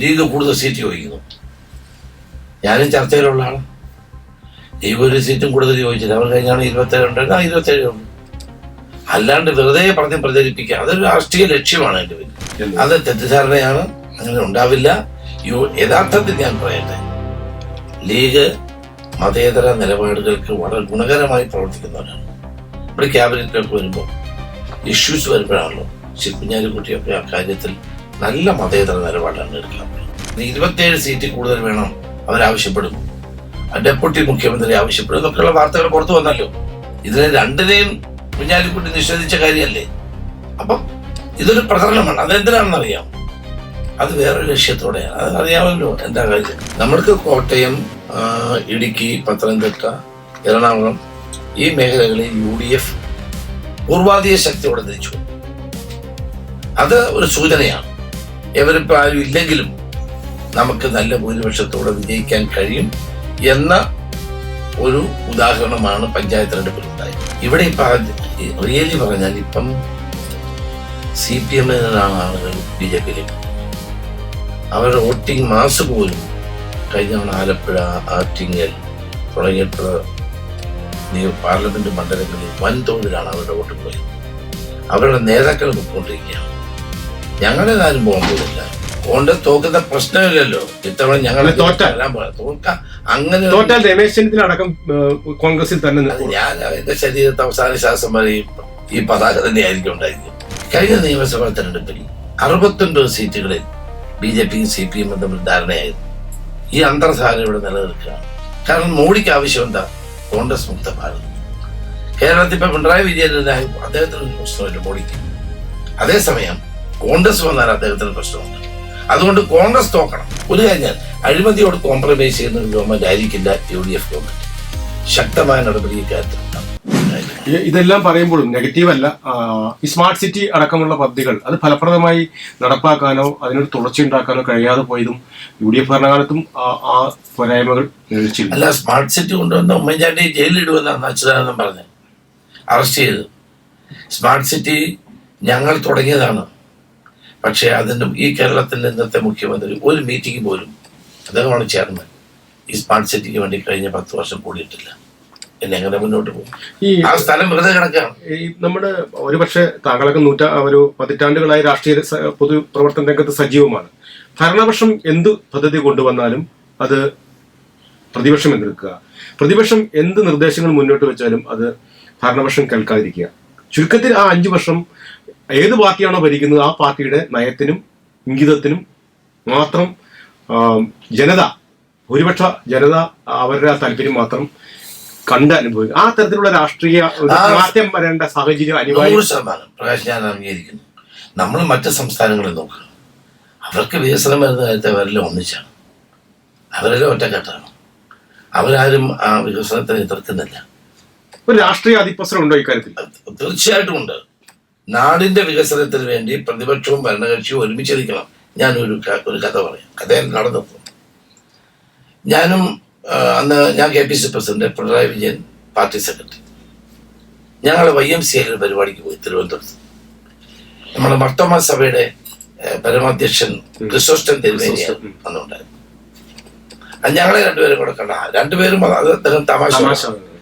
League കൂടുതൽ seat ചോദിക്കുന്നു. ഞാനും ചർച്ചയിലുള്ള ആളാണ് ലീഗ് ഒരു സീറ്റും കൂടുതൽ ചോദിച്ചില്ല. അവർ കഴിഞ്ഞാണ് ഇരുപത്തേഴ് ഉണ്ട്. ആ ഇരുപത്തേഴ് ഉണ്ട്. അല്ലാണ്ട് വെറുതെ പറഞ്ഞ് പ്രചരിപ്പിക്കുക. അതൊരു രാഷ്ട്രീയ ലക്ഷ്യമാണ് എന്റെ പേര് അത് തെറ്റിദ്ധാരണയാണ്. അങ്ങനെ ഉണ്ടാവില്ല. യു- യഥാർത്ഥത്തിൽ ഞാൻ പറയട്ടെ. ലീഗ് മതേതര നിലപാടുകൾക്ക് വളരെ ഗുണകരമായി പ്രവർത്തിക്കുന്നവരാണ്. ഇവിടെ ക്യാബിനറ്റിലൊക്കെ വരുമ്പോൾ ഇഷ്യൂസ് വരുമ്പോഴാണല്ലോ. ശ്രീ കുഞ്ഞാലിക്കുട്ടിയൊക്കെ ആ കാര്യത്തിൽ നല്ല മതേതര നിലപാടാണ് എടുക്കാൻ ഇരുപത്തിയേഴ് സീറ്റ് കൂടുതൽ വേണം അവരാവശ്യപ്പെടുന്നു. ആ ഡെപ്യൂട്ടി മുഖ്യമന്ത്രി ആവശ്യപ്പെടും എന്നൊക്കെയുള്ള വാർത്തകൾ പുറത്തു വന്നല്ലോ. ഇതിനെ രണ്ടിനെയും കുഞ്ഞാലിക്കുട്ടി നിഷേധിച്ച കാര്യമല്ലേ? അപ്പം ഇതൊരു പ്രകടനമാണ് അതെന്തിനാണെന്ന് അറിയാം അത് വേറൊരു ലക്ഷ്യത്തോടെയാണ്. അത് അറിയാമല്ലോ എന്താ കാര്യം. നമ്മൾക്ക് കോട്ടയം ഇടുക്കി പത്തനംതിട്ട എറണാകുളം ഈ മേഖലകളിൽ യു ഡി എഫ് പൂർവാധിക ശക്തിയോടെ തിരിച്ചു അത് ഒരു സൂചനയാണ്. എവരിപ്പോൾ ആരും ഇല്ലെങ്കിലും നമുക്ക് നല്ല ഭൂരിപക്ഷത്തോടെ വിജയിക്കാൻ കഴിയും എന്ന ഒരു ഉദാഹരണമാണ് പഞ്ചായത്ത് തെരഞ്ഞെടുപ്പിൽ ഉണ്ടായത്. ഇവിടെ ഇപ്പം റിയലി പറഞ്ഞാൽ ഇപ്പം സി പി എമ്മിനാണ് ആളുകൾ ബി ജെ പിയിലേക്ക്. അവരുടെ വോട്ടിംഗ് മാസ് പോലും കഴിഞ്ഞ തവണ ആലപ്പുഴ ആറ്റിങ്ങൽ തുടങ്ങിയിട്ടുള്ള പാർലമെന്റ് മണ്ഡലങ്ങളിൽ വൻതോതിലാണ് അവരുടെ വോട്ട് പോയത്. അവരുടെ നേതാക്കൾ പൊയ്ക്കൊണ്ടിരിക്കുകയാണ് ഞങ്ങളെ ആരും പോകാൻ പോകുന്നില്ല കോൺഗ്രസ് തോക്കുന്ന പ്രശ്നമില്ലല്ലോ ഇത്തവണ ഞങ്ങൾ? തോൽക്കാം അങ്ങനെ തോറ്റാൽ രമേശ് ചെന്നിത്തല അടക്കം കോൺഗ്രസിൽ തന്നെ ഞാൻ എന്റെ ശരീരത്തെ അവസാന ശ്വാസം വരെ ഈ- പതാക തന്നെയായിരിക്കും ഉണ്ടായിരിക്കും കഴിഞ്ഞ നിയമസഭാ തെരഞ്ഞെടുപ്പിൽ അറുപത്തൊൻപത് സീറ്റുകളിൽ ബി ജെ പിയും സി പി എമ്മും തമ്മിൽ ധാരണയായിരുന്നു. ഈ അന്തർധാര ഇവിടെ നിലനിൽക്കുകയാണ് കാരണം മോഡിക്ക് ആവശ്യം എന്താ? കോൺഗ്രസ് മുക്ത ഭാരതം. കേരളത്തിൽ ഇപ്പൊ പിണറായി വിജയൻ അദ്ദേഹത്തിന് പ്രശ്നമില്ല മോഡിക്ക്. അതേസമയം കോൺഗ്രസ് വന്നാൽ അദ്ദേഹത്തിന് പ്രശ്നമുണ്ട്. അതുകൊണ്ട് കോൺഗ്രസ് തോക്കണം. ഒരു കാര്യം അഴിമതിയോട് കോംപ്രമൈസ് ചെയ്യുന്ന ഒരു ഗവൺമെന്റ് ആയിരിക്കില്ല യു ഡി എഫ് ഗവൺമെന്റ് ശക്തമായ നടപടി ഇക്കാര്യത്തിൽ ഇതെല്ലാം പറയുമ്പോഴും നെഗറ്റീവ് അല്ല. ഈ സ്മാർട്ട് സിറ്റി അടക്കമുള്ള പദ്ധതികൾ അത് ഫലപ്രദമായി നടപ്പാക്കാനോ അതിനൊരു തുടർച്ചയുണ്ടാക്കാനോ കഴിയാതെ പോയതും യു ഡി എഫ് ഭരണകാലത്തും ആ- പോരായ്മകൾ അല്ല സ്മാർട്ട് സിറ്റി കൊണ്ടുവന്ന ഉമ്മൻചാണ്ടി ജയിലിലിടുമെന്നാണ് അച്യുതാനന്ദൻ പറഞ്ഞത്. അറസ്റ്റ് ചെയ്ത്. സ്മാർട്ട് സിറ്റി ഞങ്ങൾ തുടങ്ങിയതാണ്. പക്ഷേ അതിന്റെ ഈ കേരളത്തിന്റെ ഇന്നത്തെ മുഖ്യമന്ത്രി ഒരു മീറ്റിംഗ് പോലും അദ്ദേഹമാണ് ചെയർമാൻ. ഈ സ്മാർട്ട് സിറ്റിക്ക് വേണ്ടി കഴിഞ്ഞ പത്ത് വർഷം കൂടിയിട്ടില്ല. പിന്നെ എങ്ങനെ മുന്നോട്ട് പോകും? ഈ ആ സ്ഥലം വെറുതെ കിടക്കുകയാണ്. ഈ നമ്മുടെ ഒരുപക്ഷെ താങ്കളൊക്കെ നൂറ്റാ ഒരു പതിറ്റാണ്ടുകളായി രാഷ്ട്രീയ പൊതു പ്രവർത്തന രംഗത്ത് സജീവമാണ്. ഭരണപക്ഷം എന്ത് പദ്ധതി കൊണ്ടുവന്നാലും അത് പ്രതിപക്ഷം എതിർക്കുക പ്രതിപക്ഷം എന്ത് നിർദ്ദേശങ്ങൾ മുന്നോട്ട് വെച്ചാലും അത് ഭരണപക്ഷം കേൾക്കാതിരിക്കുക. ചുരുക്കത്തിൽ ആ അഞ്ചു വർഷം ഏത് പാർട്ടിയാണോ ഭരിക്കുന്നത് ആ പാർട്ടിയുടെ നയത്തിനും ഇംഗിതത്തിനും മാത്രം ജനത ഭൂരിപക്ഷ ജനത അവരുടെ ആ താല്പര്യം മാത്രം കണ്ട് അനുഭവിക്കും. ആ തരത്തിലുള്ള രാഷ്ട്രീയ മാറ്റം വരേണ്ട സാഹചര്യം അനിവാര്യം ശതമാനം. പ്രകാശ് ഞാൻ അംഗീകരിക്കുന്നു. നമ്മൾ മറ്റ് സംസ്ഥാനങ്ങളിൽ നോക്കുക. അവർക്ക് വികസനം വരുന്ന കാര്യത്തെ അവരെല്ലാം ഒന്നിച്ചാണ്. അവരെല്ലാം ഒറ്റക്കെട്ടാണ്. അവരാരും ആ വികസനത്തെ എതിർക്കുന്നില്ല. ഒരു രാഷ്ട്രീയ അതിപ്രസരം ഉണ്ടോ ഇക്കാര്യത്തിൽ തീർച്ചയായിട്ടും ഉണ്ട്. നാടിന്റെ വികസനത്തിന് വേണ്ടി പ്രതിപക്ഷവും ഭരണകക്ഷിയും ഒരുമിച്ചിരിക്കണം. ഞാൻ ഒരു കഥ പറയാം. കഥ നടന്നത് ഞാനും അന്ന് ഞാൻ K P C president Pinarayi Vijayan party secretary. ഞങ്ങൾ വൈ എം സി എല്ലിൽ പരിപാടിക്ക് പോയി തിരുവനന്തപുരത്ത്. നമ്മുടെ മർത്തോമ സഭയുടെ പരമാധ്യക്ഷൻ ക്രിസോസ്റ്റൻ തിരുവേനിയാണ് ഉം. അന്നുണ്ടായിരുന്നു അത് ഞങ്ങളെ രണ്ടുപേരും കൂടെ കണ്ട. രണ്ടുപേരും അത് അദ്ദേഹം തമാശ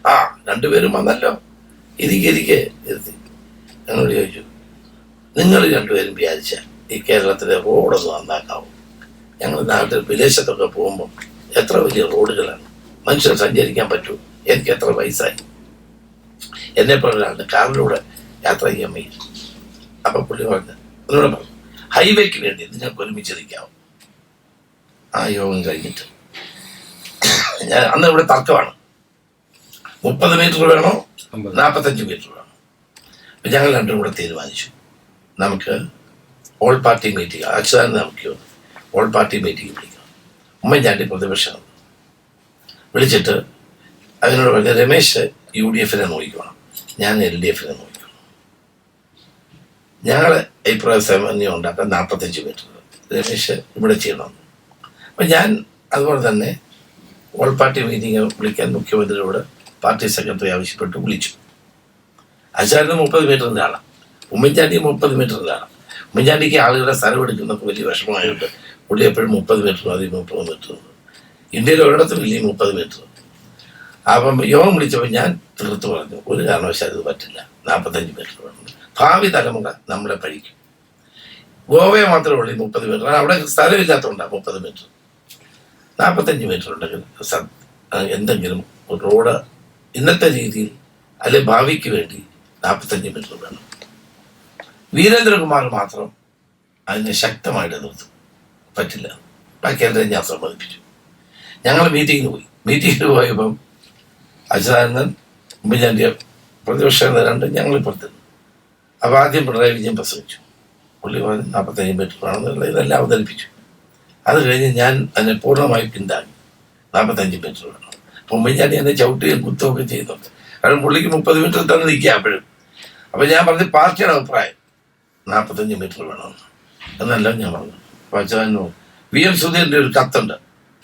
ആ രണ്ടുപേരും വന്നല്ലോ. ഇരിക്കെ ഇരിക്കെ ഇരുത്തി. ഞങ്ങളോട് ചോദിച്ചു നിങ്ങൾ രണ്ടുപേരും വിചാരിച്ച ഈ കേരളത്തിലെ റോഡൊന്ന് നന്നാക്കാവും. ഞങ്ങൾ നാട്ടിൽ വിദേശത്തൊക്കെ പോകുമ്പോൾ എത്ര വലിയ റോഡുകളാണ്. മനുഷ്യർ സഞ്ചരിക്കാൻ പറ്റൂ. എനിക്ക് എത്ര വയസ്സായി. എന്നെ പറഞ്ഞാണ് കാറിലൂടെ യാത്ര ചെയ്യാൻ വയ്യ. അപ്പൊ പുള്ളി പറഞ്ഞു എന്നോട് പറഞ്ഞു ഹൈവേക്ക് വേണ്ടി നിങ്ങൾക്ക് ഒരുമിച്ച് നിൽക്കാവും. ആ യോഗം കഴിഞ്ഞിട്ട്. ഞാൻ അന്ന് ഇവിടെ തർക്കമാണ്. മുപ്പത് മീറ്റർ വേണോ. നാൽപ്പത്തഞ്ച് മീറ്റർ വേണോ? ഞങ്ങൾ രണ്ടും കൂടെ തീരുമാനിച്ചു. നമുക്ക് ഓൾ പാർട്ടി മീറ്റിംഗ് അച്യുതാനന്ദ നമുക്ക് ഓൾ പാർട്ടി മീറ്റിംഗ് വിളിക്കാം. ഉമ്മൻചാണ്ടി പ്രതിപക്ഷം വിളിച്ചിട്ട് അതിനോട് പറഞ്ഞ രമേശ് യു ഡി എഫിനെ നോക്കിക്കണം. ഞാൻ എൽ ഡി എഫിനെ നോക്കിക്കണം ഞങ്ങൾ അഭിപ്രായ സമന്വയം ഉണ്ടാക്കാൻ നാൽപ്പത്തഞ്ച് മീറ്റർ രമേശ് ഇവിടെ ചെയ്യണം. അപ്പം ഞാൻ അതുപോലെ തന്നെ ഓൾ പാർട്ടി മീറ്റിംഗ് വിളിക്കാൻ മുഖ്യമന്ത്രിയോട് പാർട്ടി സെക്രട്ടറി ആവശ്യപ്പെട്ട് വിളിച്ചു. അച്ചാരിന് മുപ്പത് മീറ്ററിന്റെ ആളാണ് ഉമ്മൻചാണ്ടി മുപ്പത് മീറ്ററിന്റെ ആളാണ് ഉമ്മൻചാണ്ടിക്ക് ആളുകളുടെ സ്ഥലം എടുക്കുന്നൊക്കെ വലിയ വിഷമമായിട്ട് പുള്ളി എപ്പോഴും മുപ്പത് മീറ്റർ മതി മുപ്പത് മീറ്റർ ഇന്ത്യയിൽ ഒരിടത്തും ഇല്ലേ മുപ്പത് മീറ്റർ അപ്പം യോഗം വിളിച്ചപ്പോൾ ഞാൻ തീർത്ത് പറഞ്ഞു ഒരു കാരണവശാലും ഇത് പറ്റില്ല. നാൽപ്പത്തഞ്ച് മീറ്റർ വേണം. ഭാവി തലമുറ നമ്മളെ പഴിക്കും ഗോവയെ മാത്രമേ ഉള്ളൂ മുപ്പത് മീറ്റർ അവിടെ സ്ഥലമില്ലാത്തതുകൊണ്ടാണ് മുപ്പത് മീറ്റർ നാൽപ്പത്തഞ്ച് മീറ്റർ ഉണ്ടെങ്കിൽ എന്തെങ്കിലും റോഡ് ഇന്നത്തെ രീതിയിൽ അല്ലെ ഭാവിക്ക് വേണ്ടി നാൽപ്പത്തഞ്ച് മീറ്റർ വേണം. വീരേന്ദ്രകുമാർ മാത്രം അതിനെ ശക്തമായിട്ട് എതിർത്തു. പറ്റില്ല. ബാക്കി എല്ലാവരും ഞാൻ സമ്മതിപ്പിച്ചു. ഞങ്ങൾ മീറ്റിങ്ങിന് പോയി. മീറ്റിങ്ങിന് പോയപ്പം അച്യുതാനന്ദൻ ഉമ്മൻചാണ്ടിയ പ്രതിപക്ഷ രണ്ട് ഞങ്ങൾ ഇപ്പുറത്തിരുന്നു അപ്പോൾ ആദ്യം പിണറായി വിജയൻ പ്രസംഗിച്ചു. പുള്ളി പറഞ്ഞു നാൽപ്പത്തഞ്ച് മീറ്റർ വേണമെന്നുള്ള ഇതെല്ലാം അവതരിപ്പിച്ചു. അത് കഴിഞ്ഞ് ഞാൻ അതിനെ പൂർണമായി പിന്താങ്ങി. നാൽപ്പത്തഞ്ച് മീറ്റർ വേണം. അപ്പം ഉമ്മൻചാണ്ടി എന്നെ ചവിട്ടുകയും കുത്തുകയൊക്കെ ചെയ്യുന്നുണ്ട് കാരണം പുള്ളിക്ക് മുപ്പത് മീറ്റർ തന്നെ നിൽക്കുക അപ്പോഴും. അപ്പം ഞാൻ പറഞ്ഞ പാർട്ടിയുടെ അഭിപ്രായം നാൽപ്പത്തഞ്ച് മീറ്റർ വേണമെന്ന് എന്നല്ല ഞാൻ പറഞ്ഞു. പാകിസ്ഥാനോ വി. എം. സുധീറിന്റെ ഒരു കത്തുണ്ട്.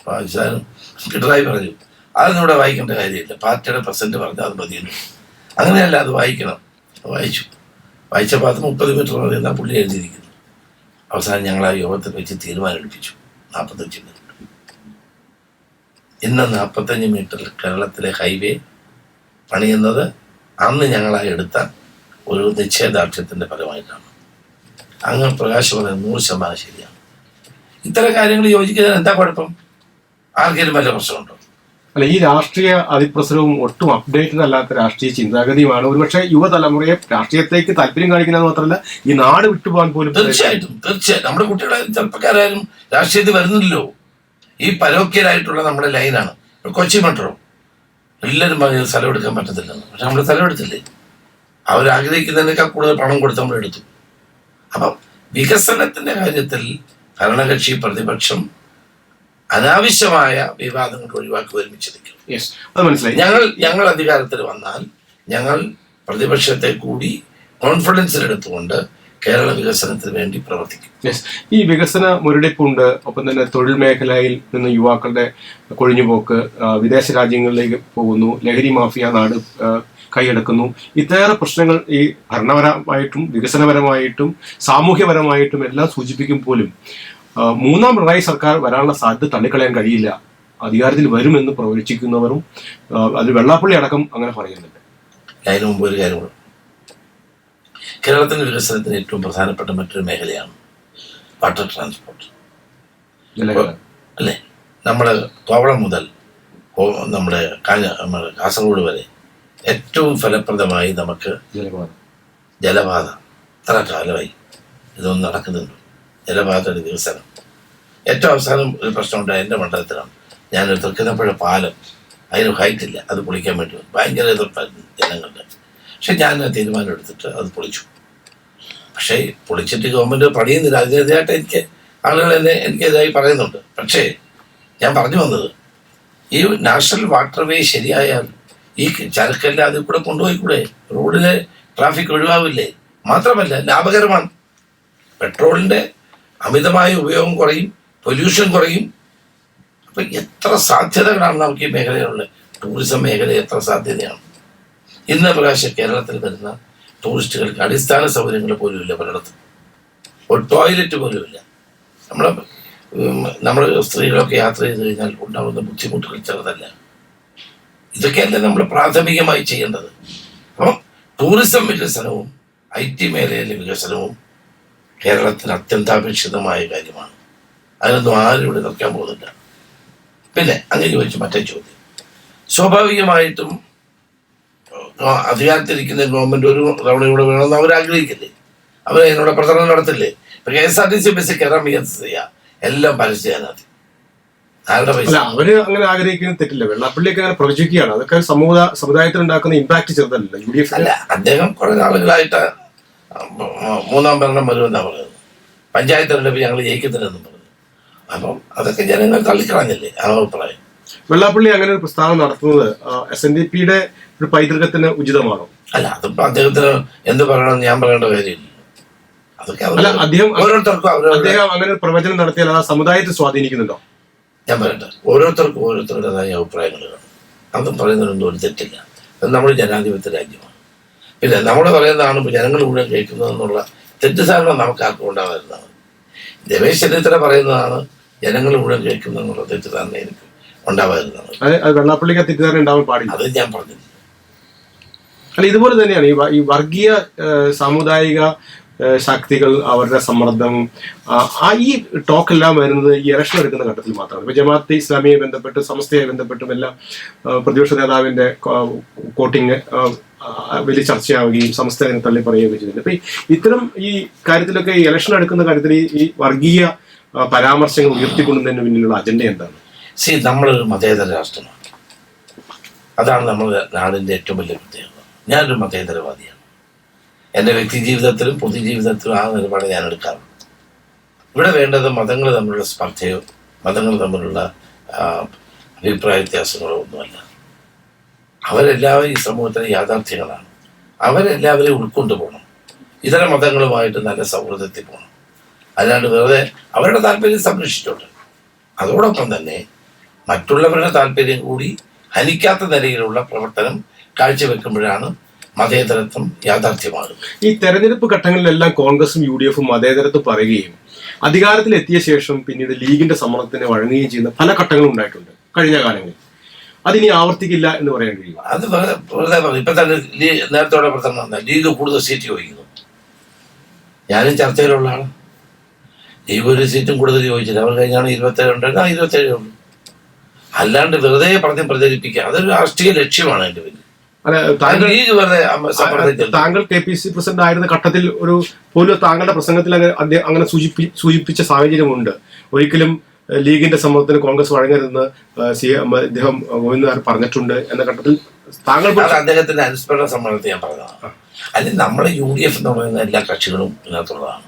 പാകിസ്ഥാനും പിണറായി പറഞ്ഞു അതൊന്നും ഇവിടെ വായിക്കേണ്ട കാര്യമില്ല. പാർട്ടിയുടെ പ്രസിഡന്റ് പറഞ്ഞാൽ അത് മതിയെന്ന്. അങ്ങനെയല്ല അത് വായിക്കണം. വായിച്ചു. വായിച്ച അത് മുപ്പത് മീറ്റർ മതി പുള്ളി എഴുതിയിരിക്കുന്നു. അവസാനം ഞങ്ങൾ ആ യോഗത്തിൽ വെച്ച് തീരുമാനം എടുപ്പിച്ചു നാൽപ്പത്തഞ്ച് മീറ്റർ. ഇന്ന് നാൽപ്പത്തഞ്ച് മീറ്റർ കേരളത്തിലെ ഹൈവേ പണിയുന്നത് അന്ന് ഞങ്ങളായി എടുത്ത ഒരു നിശ്ചയദാർഢ്യത്തിന്റെ ഫലമായിട്ടാണ്. അങ്ങ് പ്രകാശ് പറയുന്നത് നൂറ് ശതമാനം ശരിയാണ്. ഇത്തരം കാര്യങ്ങൾ യോജിക്കുന്നതിന് എന്താ കുഴപ്പം? ആർക്കെങ്കിലും വല്ല പ്രശ്നമുണ്ടോ? അല്ല ഈ രാഷ്ട്രീയ അതിപ്രസരവും ഒട്ടും അപ്ഡേറ്റഡ് അല്ലാത്ത രാഷ്ട്രീയ ചിന്താഗതിയുമാണ്. ഒരുപക്ഷെ യുവതലമുറയെ രാഷ്ട്രീയത്തേക്ക് താല്പര്യം കാണിക്കുന്നത് മാത്രമല്ല ഈ നാട് വിട്ടുപോകാൻ പോലും തീർച്ചയായിട്ടും തീർച്ചയായിട്ടും. നമ്മുടെ കുട്ടികളെ ചെറുപ്പക്കാരായാലും രാഷ്ട്രീയത്തിൽ വരുന്നില്ലല്ലോ. ഈ പരോക്കിയലായിട്ടുള്ള നമ്മുടെ ലൈനാണ്. കൊച്ചി മെട്രോ. എല്ലാവരും പറഞ്ഞ സ്ഥലം എടുക്കാൻ പറ്റത്തില്ലെന്ന്. പക്ഷെ നമ്മൾ സ്ഥലം എടുത്തില്ലേ അവരാഗ്രഹിക്കുന്നതിനേക്കാൾ കൂടുതൽ പണം കൊടുത്ത് നമ്മൾ എടുത്തു. അപ്പം വികസനത്തിന്റെ കാര്യത്തിൽ ഭരണകക്ഷി പ്രതിപക്ഷം അനാവശ്യമായ വിവാദങ്ങൾ ഒഴിവാക്കി ഒരുമിച്ച് നിൽക്കും യെസ് അത് മനസ്സിലായി. ഞങ്ങൾ ഞങ്ങൾ അധികാരത്തിൽ വന്നാൽ ഞങ്ങൾ പ്രതിപക്ഷത്തെ കൂടി കോൺഫിഡൻസിൽ എടുത്തുകൊണ്ട് കേരള വികസനത്തിന് വേണ്ടി പ്രവർത്തിക്കും. യെസ് ഈ വികസന മുരടിപ്പുണ്ട് ഒപ്പം തന്നെ തൊഴിൽ മേഖലയിൽ നിന്ന് യുവാക്കളുടെ കൊഴിഞ്ഞുപോക്ക് വിദേശ രാജ്യങ്ങളിലേക്ക് പോകുന്നു ലഹരി മാഫിയ നാട് കൈയടക്കുന്നു. ഇത്തരം പ്രശ്നങ്ങൾ ഈ ഭരണപരമായിട്ടും വികസനപരമായിട്ടും സാമൂഹ്യപരമായിട്ടും എല്ലാം സൂചിപ്പിക്കും പോലും മൂന്നാം പിണറായി സർക്കാർ വരാനുള്ള സാധ്യത തള്ളിക്കളയാൻ കഴിയില്ല. അധികാരത്തിൽ വരുമെന്ന് പ്രവചിക്കുന്നവരും അതിൽ വെള്ളാപ്പള്ളി അടക്കം അങ്ങനെ പറയുന്നുണ്ട്. അതിനു മുമ്പ് ഒരു കാര്യം കേരളത്തിന്റെ വികസനത്തിന് ഏറ്റവും പ്രധാനപ്പെട്ട മറ്റൊരു മേഖലയാണ് വാട്ടർ ട്രാൻസ്പോർട്ട്. അല്ലെ അല്ലേ? നമ്മുടെ കോവളം മുതൽ നമ്മുടെ കാഞ്ഞ നമ്മുടെ കാസർഗോഡ് വരെ ഏറ്റവും ഫലപ്രദമായി നമുക്ക്. ജലപാത. എത്ര കാലമായി ഇതൊന്നും നടക്കുന്നുണ്ട്. ഒരു വികസനം ഏറ്റവും അവസാനം ഒരു പ്രശ്നമുണ്ട് എന്റെ മണ്ഡലത്തിലാണ്. ഞാനൊരു തൃക്കുന്നപ്പുഴ പാലം. അതിന് ഹൈറ്റില്ല അത് പൊളിക്കാൻ വേണ്ടി വന്നു. ഭയങ്കര എതിർപ്പായിരുന്നു ജനങ്ങളുടെ. പക്ഷെ ഞാൻ തീരുമാനം എടുത്തിട്ട് അത് പൊളിച്ചു. പക്ഷേ പൊളിച്ചിട്ട് ഗവൺമെന്റ് പണിയുന്നില്ല. അതിനെതിരായിട്ട് എനിക്ക് ആളുകൾ എന്നെ എനിക്കെതിരായി പറയുന്നുണ്ട്. പക്ഷേ ഞാൻ പറഞ്ഞു വന്നത് ഈ നാഷണൽ വാട്ടർവേ ശരിയായാൽ ഈ ചരക്കെല്ലാം അത് കൂടെ കൊണ്ടുപോയി കൂടെ. റോഡിലെ ട്രാഫിക് ഒഴിവാവില്ലേ? മാത്രമല്ല ലാഭകരമാണ്. പെട്രോളിന്റെ അമിതമായ ഉപയോഗം കുറയും പൊല്യൂഷൻ കുറയും. അപ്പം എത്ര സാധ്യതകളാണ് നമുക്ക് ഈ മേഖലയിലുള്ളത്? ടൂറിസം മേഖല എത്ര സാധ്യതയാണ്? ഇന്ന് പ്രാവശ്യം കേരളത്തിൽ വരുന്ന ടൂറിസ്റ്റുകൾക്ക് അടിസ്ഥാന സൗകര്യങ്ങൾ പോലും ഇല്ല പലയിടത്തും. ഒരു ടോയ്ലറ്റ് പോലും ഇല്ല നമ്മളെ നമ്മൾ സ്ത്രീകളൊക്കെ യാത്ര ചെയ്ത് കഴിഞ്ഞാൽ ഉണ്ടാകുന്ന ബുദ്ധിമുട്ടുകൾ ചെറുതല്ല. ഇതൊക്കെയല്ലേ നമ്മൾ പ്രാഥമികമായി ചെയ്യേണ്ടത്? അപ്പം ടൂറിസം വികസനവും ഐ ടി മേഖലയിലെ വികസനവും കേരളത്തിന് അത്യന്താപേക്ഷിതമായ കാര്യമാണ്. അതിനൊന്നും ആരും ഇവിടെ നിൽക്കാൻ പോകുന്നില്ല. പിന്നെ അങ്ങനെ ചോദിച്ചു മറ്റേ ചോദ്യം. സ്വാഭാവികമായിട്ടും അധികാരത്തിരിക്കുന്ന ഗവൺമെന്റ് ഒരു തവണ ഇവിടെ വേണമെന്ന് അവർ അവർ എന്നോട് പ്രചരണം നടത്തില്ലേ? ഇപ്പൊ K S R T C ബസ്സിൽ കയറാൻ വയ്യാത്ത എല്ലാം പരസ്യതിനകത്ത് ആരുടെ പൈസ അല്ല അവർ അങ്ങനെ ആഗ്രഹിക്കുന്ന തെറ്റില്ല. വെള്ളാപ്പള്ളിയൊക്കെ അങ്ങനെ പ്രവചിക്കുകയാണ്. അതൊക്കെ സമൂഹ സമുദായത്തിൽ ഉണ്ടാക്കുന്ന ഇമ്പാക്ട് ചെറുതല്ല. യു ഡി എഫ് അല്ല അദ്ദേഹം കുറെ നാളുകളായിട്ട് മൂന്നാം ഭരണം വരുമെന്നാ പറയുന്നത്. പഞ്ചായത്ത് തെരഞ്ഞെടുപ്പ് ഞങ്ങൾ ജയിക്കുന്നില്ലെന്നും പറഞ്ഞു അപ്പം അതൊക്കെ ജനങ്ങൾ തള്ളിക്കളഞ്ഞില്ലേ? ആ അഭിപ്രായം. വെള്ളാപ്പള്ളി അങ്ങനെ ഒരു പ്രസ്താവന നടത്തുന്നത് എസ് എൻ ഡി പിയുടെ ഒരു പൈതൃകത്തിന് ഉചിതമാണോ? അല്ല അതിപ്പോ അദ്ദേഹത്തിന് എന്ത് പറയണമെന്ന് ഞാൻ പറയേണ്ട കാര്യമില്ല. അതൊക്കെ അല്ല അദ്ദേഹം ഓരോരുത്തർക്കും അദ്ദേഹം അങ്ങനെ ഒരു പ്രവചനം നടത്തിയാൽ ആ സമുദായത്തെ സ്വാധീനിക്കുന്നുണ്ടോ? ഞാൻ പറയട്ടെ ഓരോരുത്തർക്കും ഓരോരുത്തരുടേതായ അഭിപ്രായങ്ങൾ കാണും അതും പറയുന്നതിനൊന്നും ഒരു തെറ്റില്ല. അത് നമ്മുടെ ജനാധിപത്യ രാജ്യമാണ്. പിന്നെ നമ്മൾ പറയുന്നതാണ് ജനങ്ങൾ മുഴുവൻ കേൾക്കുന്നതെന്നുള്ള തെറ്റിദ്ധാരണ നമുക്ക് ആർക്കും ഉണ്ടാവുന്നതാണ് രമേശ് ചെന്നിത്തല പറയുന്നതാണ് ജനങ്ങൾ മുഴുവൻ കേൾക്കുന്നതെന്നുള്ള തെറ്റിദ്ധാരണ എനിക്ക് ഉണ്ടാവാതിരുന്നതാണ് അത് ഞാൻ പറഞ്ഞില്ല അല്ല ഇതുപോലെ തന്നെയാണ് ഈ വർഗീയ സാമുദായിക ശക്തികൾ അവരുടെ സമ്മർദ്ദം ആ, ഈ ടോക്ക് എല്ലാം വരുന്നത് ഈ ഇലക്ഷൻ എടുക്കുന്ന ഘട്ടത്തിൽ മാത്രമാണ്. ഇപ്പൊ ജമാഅത്ത് ഇസ്ലാമിയെ ബന്ധപ്പെട്ട് സമസ്തയെ ബന്ധപ്പെട്ടും എല്ലാം പ്രതിപക്ഷ നേതാവിന്റെ കോട്ടിങ് വലിയ ചർച്ചയാവുകയും അതിനെ തള്ളി പറയുകയും ചെയ്തിട്ടുണ്ട്. അപ്പൊ ഇത്തരം ഈ കാര്യത്തിലൊക്കെ ഇലക്ഷൻ എടുക്കുന്ന കാര്യത്തിൽ ഈ- ഈ വർഗീയ പരാമർശങ്ങൾ ഉയർത്തിക്കൊണ്ടുന്നതിന് പിന്നിലുള്ള അജണ്ട എന്താണ്? സി നമ്മൾ മതേതര രാഷ്ട്രമാണ്. അതാണ് നമ്മുടെ നാടിന്റെ ഏറ്റവും വലിയ പ്രത്യേകത. ഞാനൊരു മതേതരവാദിയാണ്. എന്റെ വ്യക്തി ജീവിതത്തിലും പൊതുജീവിതത്തിലും ആ നിലപാട് ഞാൻ എടുക്കാറുണ്ട്. ഇവിടെ വേണ്ടത് മതങ്ങൾ തമ്മിലുള്ള സ്പർദ്ധയോ മതങ്ങൾ തമ്മിലുള്ള അഭിപ്രായ വ്യത്യാസങ്ങളോ ഒന്നുമല്ല. അവരെല്ലാവരും ഈ സമൂഹത്തിലെ യാഥാർത്ഥ്യങ്ങളാണ്. അവരെല്ലാവരെയും ഉൾക്കൊണ്ടു പോകണം. ഇതര മതങ്ങളുമായിട്ട് നല്ല സൗഹൃദത്തിൽ പോകണം. അല്ലാണ്ട് വെറുതെ അവരുടെ താല്പര്യം സംരക്ഷിച്ചോട്ടെ. അതോടൊപ്പം തന്നെ മറ്റുള്ളവരുടെ താല്പര്യം കൂടി ഹനിക്കാത്ത നിലയിലുള്ള പ്രവർത്തനം കാഴ്ചവെക്കുമ്പോഴാണ് മതേതരത്വം യാഥാർത്ഥ്യമാകും ഈ തെരഞ്ഞെടുപ്പ് ഘട്ടങ്ങളിലെല്ലാം കോൺഗ്രസും യു ഡി എഫും മതേതരത്വം പറയുകയും അധികാരത്തിലെത്തിയ ശേഷം പിന്നീട് ലീഗിന്റെ സമ്മർദ്ദത്തിന് വഴങ്ങുകയും ചെയ്യുന്ന പല ഘട്ടങ്ങളും ഉണ്ടായിട്ടുണ്ട് കഴിഞ്ഞ കാലങ്ങളിൽ. അതിനി ആവർത്തിക്കില്ല എന്ന് പറയാൻ കഴിയും അത് വെറുതെ പറഞ്ഞു ഇപ്പൊ തന്നെ നേരത്തോടെ ലീഗ് കൂടുതൽ സീറ്റ് ചോദിക്കുന്നു. ഞാനും ചർച്ചയിലുള്ള ആണ് ലീഗ് ഒരു സീറ്റും കൂടുതൽ ചോദിച്ചില്ല. അവർ കഴിഞ്ഞാണ് ഇരുപത്തേഴ് ഉണ്ട് ആ ഇരുപത്തേഴേ ഉള്ളൂ. അല്ലാണ്ട് വെറുതെ പറഞ്ഞ് പ്രചരിപ്പിക്കുക. അതൊരു രാഷ്ട്രീയ ലക്ഷ്യമാണ് എന്റെ അല്ല താങ്കൾ കെ പി സി പ്രസിഡന്റ് ആയിരുന്ന ഘട്ടത്തിൽ ഒരു പോലും താങ്കളുടെ പ്രസംഗത്തിൽ അങ്ങനെ അങ്ങനെ സൂചിപ്പിച്ച സാഹചര്യമുണ്ട്. ഒരിക്കലും ലീഗിന്റെ സമ്മർദ്ദത്തിന് കോൺഗ്രസ് വഴങ്ങരുതെന്ന് സി എം അദ്ദേഹം ഗോവിന്ദനാർ പറഞ്ഞിട്ടുണ്ട് എന്ന ഘട്ടത്തിൽ താങ്കൾ അദ്ദേഹത്തിന്റെ അനുസ്മരണ സമ്മേളനത്തിൽ ഞാൻ പറഞ്ഞതാണ്. അല്ലെങ്കിൽ നമ്മുടെ യു ഡി എഫ് എന്ന് പറയുന്ന എല്ലാ കക്ഷികളും ഇതിനകത്തുള്ളതാണ്.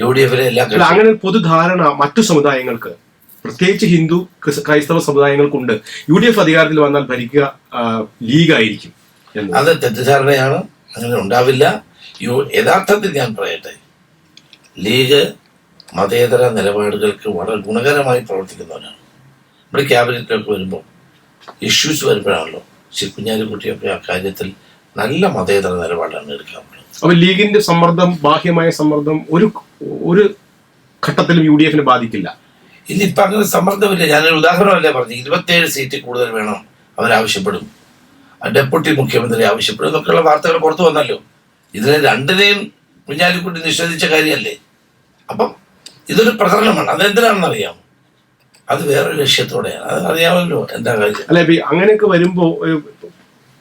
യു ഡി എഫിലെ എല്ലാ അങ്ങനെ പൊതുധാരണ മറ്റു സമുദായങ്ങൾക്ക് പ്രത്യേകിച്ച് ഹിന്ദു ക്രിസ്- ക്രൈസ്തവ സമുദായങ്ങൾക്കുണ്ട്. യു ഡി എഫ് അധികാരത്തിൽ വന്നാൽ ഭരിക്കുക ലീഗായിരിക്കും. അത് തെറ്റിദ്ധാരണയാണ്. അങ്ങനെ ഉണ്ടാവില്ല. യു യഥാർത്ഥത്തിൽ ഞാൻ പറയട്ടെ. ലീഗ് മതേതര നിലപാടുകൾക്ക് വളരെ ഗുണകരമായി പ്രവർത്തിക്കുന്നവരാണ്. നമ്മുടെ ക്യാബിനറ്റിലൊക്കെ വരുമ്പോൾ ഇഷ്യൂസ് വരുമ്പോഴാണല്ലോ ശ്രീ കുഞ്ഞാലിക്കുട്ടിയൊക്കെ ആ കാര്യത്തിൽ നല്ല മതേതര നിലപാടാണ് എടുക്കാറുള്ളത് അപ്പൊ ലീഗിന്റെ സമ്മർദ്ദം ബാഹ്യമായ സമ്മർദ്ദം ഒരു ഒരു ഘട്ടത്തിലും യു ഡി എഫിനെ ബാധിക്കില്ല ഇന്നിപ്പോ അങ്ങനെ സമ്മർദ്ദമില്ല. ഞാനൊരു ഉദാഹരണമല്ലേ പറഞ്ഞു ഇരുപത്തേഴ് സീറ്റ് കൂടുതൽ വേണം. അവരാവശ്യപ്പെടും. ഡെപ്യൂട്ടി മുഖ്യമന്ത്രി ആവശ്യപ്പെടും. എന്നൊക്കെയുള്ള വാർത്തകൾ പുറത്തു വന്നല്ലോ. ഇതിനെ രണ്ടിനെയും കുഞ്ഞാലിക്കുട്ടി നിഷേധിച്ച കാര്യമല്ലേ? അപ്പം ഇതൊരു പ്രകടനമാണ് അതെന്തിനാണെന്ന് അറിയാം അത് വേറൊരു ലക്ഷ്യത്തോടെയാണ് അത് അറിയാമല്ലോ എന്താ കാര്യം. അല്ലെ അങ്ങനെയൊക്കെ വരുമ്പോ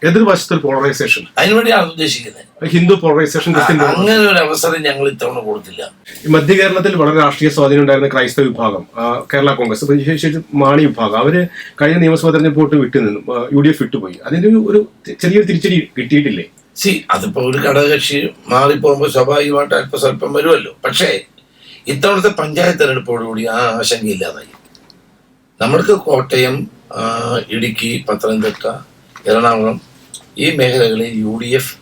ഏഹ്, എതിർവശത്തൊരു പോളറൈസേഷൻ അതിനുവേണ്ടിയാണ് ഉദ്ദേശിക്കുന്നത് ഹിന്ദു പോളറൈസേഷൻ ക്രിസ്ത്യൻ അങ്ങനെ ഒരു അവസരം ഞങ്ങൾ ഇത്തവണ കൊടുത്തില്ല. മധ്യ കേരളത്തിൽ വളരെ രാഷ്ട്രീയ സ്വാധീനം ഉണ്ടായിരുന്ന ക്രൈസ്തവ വിഭാഗം കേരള കോൺഗ്രസ് വിശേഷിച്ച് മാണി വിഭാഗം അവർ കഴിഞ്ഞ നിയമസഭാ തെരഞ്ഞെടുപ്പ് വോട്ട് വിട്ടു നിന്നു. യു ഡി എഫ് വിട്ടുപോയി അതിന്റെ ഒരു- ഒരു ചെറിയൊരു തിരിച്ചടി കിട്ടിയിട്ടില്ലേ? സി അതിപ്പോ ഒരു ഘടകകക്ഷി മാറിപ്പോകുമ്പോൾ സ്വാഭാവികമായിട്ട് അല്പം സ്വല്പം വരുമല്ലോ. പക്ഷേ ഇത്തവണത്തെ പഞ്ചായത്ത് തെരഞ്ഞെടുപ്പോടുകൂടി ആ ആശങ്കയില്ലാതായി. നമ്മൾക്ക് കോട്ടയം ഇടുക്കി പത്തനംതിട്ട എറണാകുളം ഈ മേഖലകളിൽ യു ഡി എഫ്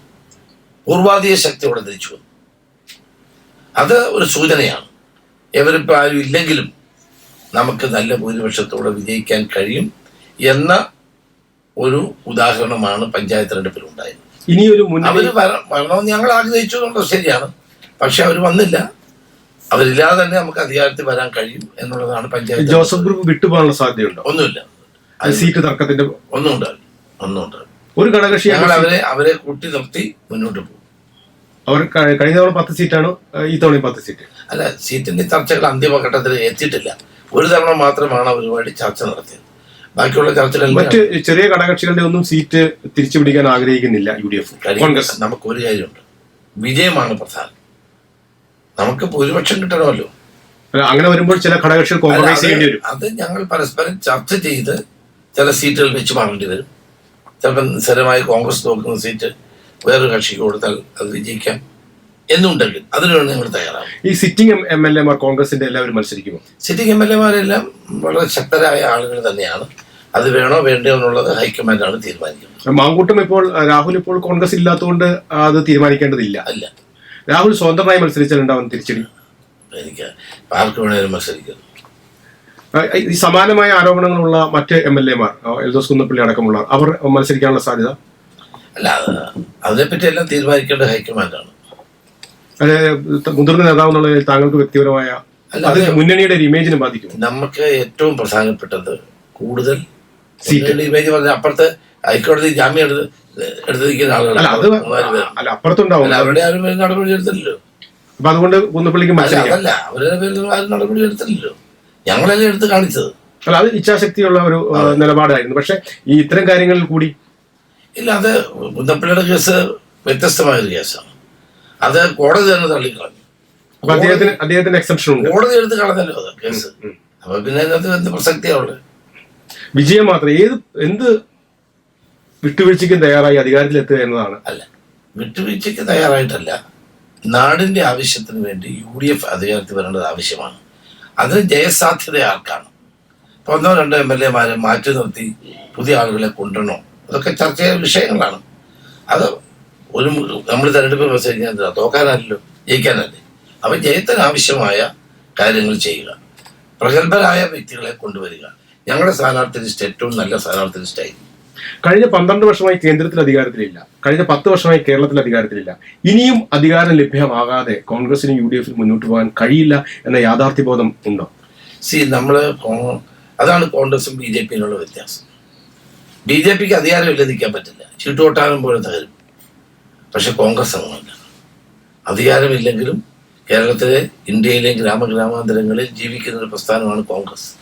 പൂർവാധിക ശക്തിയോടെ തിരിച്ചു വന്നു. അത് ഒരു സൂചനയാണ്. എവരിപ്പോൾ ആരും ഇല്ലെങ്കിലും നമുക്ക് നല്ല ഭൂരിപക്ഷത്തോടെ വിജയിക്കാൻ കഴിയും എന്ന ഒരു ഉദാഹരണമാണ് പഞ്ചായത്ത് തെരഞ്ഞെടുപ്പിൽ ഉണ്ടായത്. ഇനിയൊരു അവർ വരണമെന്ന് ഞങ്ങൾ ആഗ്രഹിച്ചു എന്നുള്ളത് ശരിയാണ്. പക്ഷെ അവർ വന്നില്ല. അവരില്ലാതെ തന്നെ നമുക്ക് അധികാരത്തിൽ വരാൻ കഴിയും എന്നുള്ളതാണ് പഞ്ചായത്ത് ജോസഫ് ഗ്രൂപ്പ് വിട്ടുപോകാനുള്ള സാധ്യതയുണ്ടോ? ഒന്നുമില്ല. അത് സീറ്റ് തർക്കത്തിന്റെ ഒന്നും ഉണ്ടാവില്ല. ഒന്നും ഉണ്ടാവില്ല ഒരു ഘടകകക്ഷി ഞങ്ങൾ അവരെ അവരെ കൂട്ടി നിർത്തി മുന്നോട്ട് പോകും. അവർ കഴിഞ്ഞ തവണ പത്ത് സീറ്റാണ്? ഈ തവണ പത്ത് സീറ്റ്. അല്ല സീറ്റിന്റെ ചർച്ചകൾ അന്തിമഘട്ടത്തിൽ എത്തിയിട്ടില്ല. ഒരു തവണ മാത്രമാണ് അവരുമായിട്ട് ചർച്ച നടത്തിയത്. ബാക്കിയുള്ള ചർച്ചകൾ മറ്റ് ചെറിയ ഘടകകക്ഷികളുടെ ഒന്നും സീറ്റ് തിരിച്ചു പിടിക്കാൻ ആഗ്രഹിക്കുന്നില്ല യു ഡി എഫ് കോൺഗ്രസ്. നമുക്ക് ഒരു കാര്യമുണ്ട്. വിജയമാണ് പ്രധാനം. നമുക്ക് ഭൂരിപക്ഷം കിട്ടണമല്ലോ. അങ്ങനെ വരുമ്പോൾ ചില ഘടകകക്ഷികൾ കോംപ്രമൈസ് ചെയ്യേണ്ടി വരും. അത് ഞങ്ങൾ പരസ്പരം ചർച്ച ചെയ്ത് ചില സീറ്റുകൾ വെച്ച് മാറേണ്ടി വരും. ചിലപ്പോൾ നിസ്സരമായി കോൺഗ്രസ് നോക്കുന്ന സീറ്റ് വേറൊരു കക്ഷിക്ക് കൊടുത്താൽ അത് വിജയിക്കാം എന്നുണ്ടെങ്കിൽ അതിനുവേണ്ടി ഞങ്ങൾ തയ്യാറാണ് ഈ സിറ്റിംഗ് എം എൽ എമാർ കോൺഗ്രസിന്റെ എല്ലാവരും മത്സരിക്കുമോ? സിറ്റിംഗ് എം എൽ എമാരെല്ലാം വളരെ ശക്തരായ ആളുകൾ തന്നെയാണ്. അത് വേണോ വേണ്ടോ എന്നുള്ളത് ഹൈക്കമാൻഡാണ് തീരുമാനിക്കുന്നത്. മാങ്കൂട്ടം ഇപ്പോൾ രാഹുൽ ഇപ്പോൾ കോൺഗ്രസ് ഇല്ലാത്തതുകൊണ്ട് അത് തീരുമാനിക്കേണ്ടതില്ല. അല്ല. രാഹുൽ സ്വതന്ത്രമായി മത്സരിച്ചാൽ ഉണ്ടാവും തിരിച്ചടി? എനിക്ക് ആർക്ക് വേണേലും മത്സരിക്കുന്നു ഈ സമാനമായ ആരോപണങ്ങളുള്ള മറ്റ് എം എൽ എമാർ എൽദോസ് കുന്നപ്പള്ളി അടക്കമുള്ള അവർ മത്സരിക്കാനുള്ള സാധ്യത? അല്ല അത് അതിനെപ്പറ്റി എല്ലാം തീരുമാനിക്കേണ്ട ഹൈക്കമാൻഡാണ്. അതെ മുതിർന്ന നേതാവ് എന്നുള്ള താങ്കൾക്ക് വ്യക്തിപരമായ അത് മുന്നണിയുടെ ഒരു ഇമേജിനെ ബാധിക്കും. നമുക്ക് ഏറ്റവും പ്രധാനപ്പെട്ടത് കൂടുതൽ. ഇമേജ് പറഞ്ഞ അപ്പുറത്ത് ഹൈക്കോടതി ജാമ്യം എടുത്ത് എടുത്തിരിക്കുന്ന ആളുകൾ അല്ല അത് അല്ല അപ്പുറത്തുണ്ടാവും. അവരുടെ ആരും നടപടി എടുത്തില്ലല്ലോ. അപ്പൊ അതുകൊണ്ട് കുന്നപ്പള്ളിക്ക് അതല്ല അവരുടെ പേരിൽ ആരും നടപടി എടുത്തില്ലല്ലോ. ഞങ്ങളല്ലേ എടുത്ത് കാണിച്ചത്. അല്ല അത് ഇച്ഛാശക്തിയുള്ള ഒരു നിലപാടായിരുന്നു. പക്ഷെ ഈ ഇത്തരം കാര്യങ്ങളിൽ കൂടി ഇല്ല അത് മുന്തപ്പിള്ളയുടെ കേസ് വ്യത്യസ്തമായ ഒരു കേസാണ്. അത് കോടതി തന്നെ തള്ളിക്കളഞ്ഞു. അപ്പൊ അദ്ദേഹത്തിന് അദ്ദേഹത്തിന് എക്സെപ്ഷൻ ഉണ്ട്. കോടതി എടുത്ത് കളഞ്ഞല്ലോ അത് കേസ്. അപ്പൊ പിന്നെ അതിനകത്ത് എന്ത് പ്രസക്തിയാവുള്ളത് വിജയം മാത്രം ഏത് എന്ത് വിട്ടുവീഴ്ചയ്ക്കും തയ്യാറായി അധികാരത്തിലെത്തുക എന്നതാണ്. അല്ല വിട്ടുവീഴ്ചയ്ക്ക് തയ്യാറായിട്ടല്ല. നാടിന്റെ ആവശ്യത്തിന് വേണ്ടി യു ഡി എഫ് അധികാരത്തിൽ വരേണ്ടത് ആവശ്യമാണ്. അതിന് ജയസാധ്യത ആർക്കാണ് ഇപ്പൊ ഒന്നോ രണ്ടോ എം എൽ എമാരെ മാറ്റി നിർത്തി പുതിയ ആളുകളെ കൊണ്ടുവരണോ. അതൊക്കെ ചർച്ച ചെയ്ത വിഷയങ്ങളാണ്. അത് ഒരു നമ്മൾ തെരഞ്ഞെടുപ്പ് മത്സരിക്കാൻ തോക്കാനല്ലോ ജയിക്കാനല്ലേ. അപ്പൊ ജയത്തിന് ആവശ്യമായ കാര്യങ്ങൾ ചെയ്യുക. പ്രഗത്ഭരായ വ്യക്തികളെ കൊണ്ടുവരിക. ഞങ്ങളുടെ സ്ഥാനാർത്ഥി ലിസ്റ്റ് ഏറ്റവും നല്ല സ്ഥാനാർത്ഥി ലിസ്റ്റായി കഴിഞ്ഞ പന്ത്രണ്ട് വർഷമായി കേന്ദ്രത്തിൽ അധികാരത്തിലില്ല. കഴിഞ്ഞ പത്ത് വർഷമായി കേരളത്തിൽ അധികാരത്തിലില്ല. ഇനിയും അധികാരം ലഭ്യമാകാതെ കോൺഗ്രസിനും യു ഡി എഫിനും മുന്നോട്ട് പോകാൻ കഴിയില്ല എന്ന യാഥാർത്ഥ്യബോധം ഉണ്ടോ? സി നമ്മൾ അതാണ് കോൺഗ്രസും ബി ജെ പിയിലുള്ള വ്യത്യാസം. ബി ജെ പിക്ക് അധികാരം നിൽക്കാൻ പറ്റില്ല. ചീട്ടുകൊട്ടാരം പോലെ തകരും. പക്ഷെ കോൺഗ്രസ് അങ്ങനല്ല. അധികാരമില്ലെങ്കിലും കേരളത്തിലെ ഇന്ത്യയിലെ ഗ്രാമഗ്രാമാന്തരങ്ങളിൽ ജീവിക്കുന്ന ഒരു പ്രസ്ഥാനമാണ് Congress.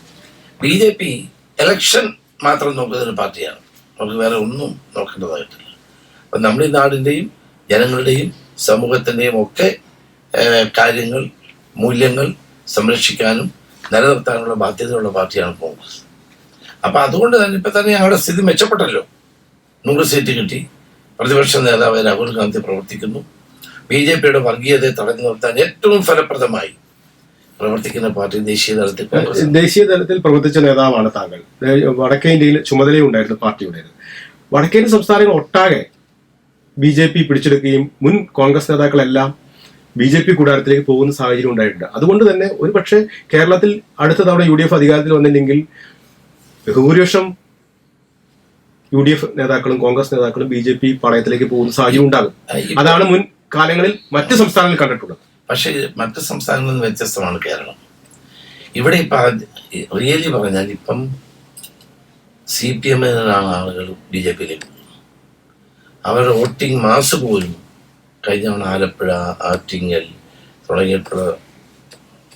B J P election മാത്രം നോക്കുന്ന ഒരു പാർട്ടിയാണ്. നമുക്ക് വേറെ ഒന്നും നോക്കേണ്ടതായിട്ടില്ല. അപ്പം നമ്മൾ ഈ നാടിന്റെയും ജനങ്ങളുടെയും സമൂഹത്തിന്റെയും ഒക്കെ കാര്യങ്ങൾ മൂല്യങ്ങൾ സംരക്ഷിക്കാനും നിലനിർത്താനുള്ള ബാധ്യതയുള്ള പാർട്ടിയാണ് കോൺഗ്രസ്. അപ്പം അതുകൊണ്ട് തന്നെ ഇപ്പം തന്നെ ഞങ്ങളുടെ സ്ഥിതി മെച്ചപ്പെട്ടല്ലോ. നൂറ് സീറ്റ് കിട്ടി. പ്രതിപക്ഷ നേതാവ് രാഹുൽ ഗാന്ധി പ്രവർത്തിക്കുന്നു. ബി ജെ പിയുടെ വർഗീയതയെ തടഞ്ഞു നിർത്താൻ ഏറ്റവും ഫലപ്രദമായി പ്രവർത്തിക്കുന്ന പാർട്ടി ദേശീയ തലത്തിൽ ദേശീയ തലത്തിൽ പ്രവർത്തിച്ച നേതാവാണ് താങ്കൾ. വടക്കേ ഇന്ത്യയിൽ ചുമതലയുണ്ടായിരുന്നു പാർട്ടിയുണ്ടായിരുന്നു വടക്കേ സംസ്ഥാനങ്ങൾ ഒട്ടാകെ ബി ജെ പി പിടിച്ചെടുക്കുകയും മുൻ കോൺഗ്രസ് നേതാക്കളെല്ലാം ബി ജെ പി കൂടാരത്തിലേക്ക് പോകുന്ന സാഹചര്യം ഉണ്ടായിട്ടുണ്ട്. അതുകൊണ്ട് തന്നെ ഒരു പക്ഷേ കേരളത്തിൽ അടുത്ത തവണ യു ഡി എഫ് അധികാരത്തിൽ വന്നില്ലെങ്കിൽ ബഹുഭൂരിപക്ഷം യു ഡി എഫ് നേതാക്കളും കോൺഗ്രസ് നേതാക്കളും ബി ജെ പി പാളയത്തിലേക്ക് പോകുന്ന സാഹചര്യം ഉണ്ടാകും. അതാണ് മുൻ കാലങ്ങളിൽ മറ്റ് സംസ്ഥാനങ്ങളിൽ കണ്ടിട്ടുള്ളത്. പക്ഷേ മറ്റ് സംസ്ഥാനങ്ങളിൽ നിന്ന് വ്യത്യസ്തമാണ് കേരളം. ഇവിടെ ഇപ്പം റിയലി പറഞ്ഞാൽ ഇപ്പം സി പി എമ്മിനാണ് ആളുകൾ ബി ജെ പിയിലേക്ക് അവരുടെ വോട്ടിംഗ് മാസ് പോലും കഴിഞ്ഞ തവണ ആലപ്പുഴ ആറ്റിങ്ങൽ തുടങ്ങിയിട്ടുള്ള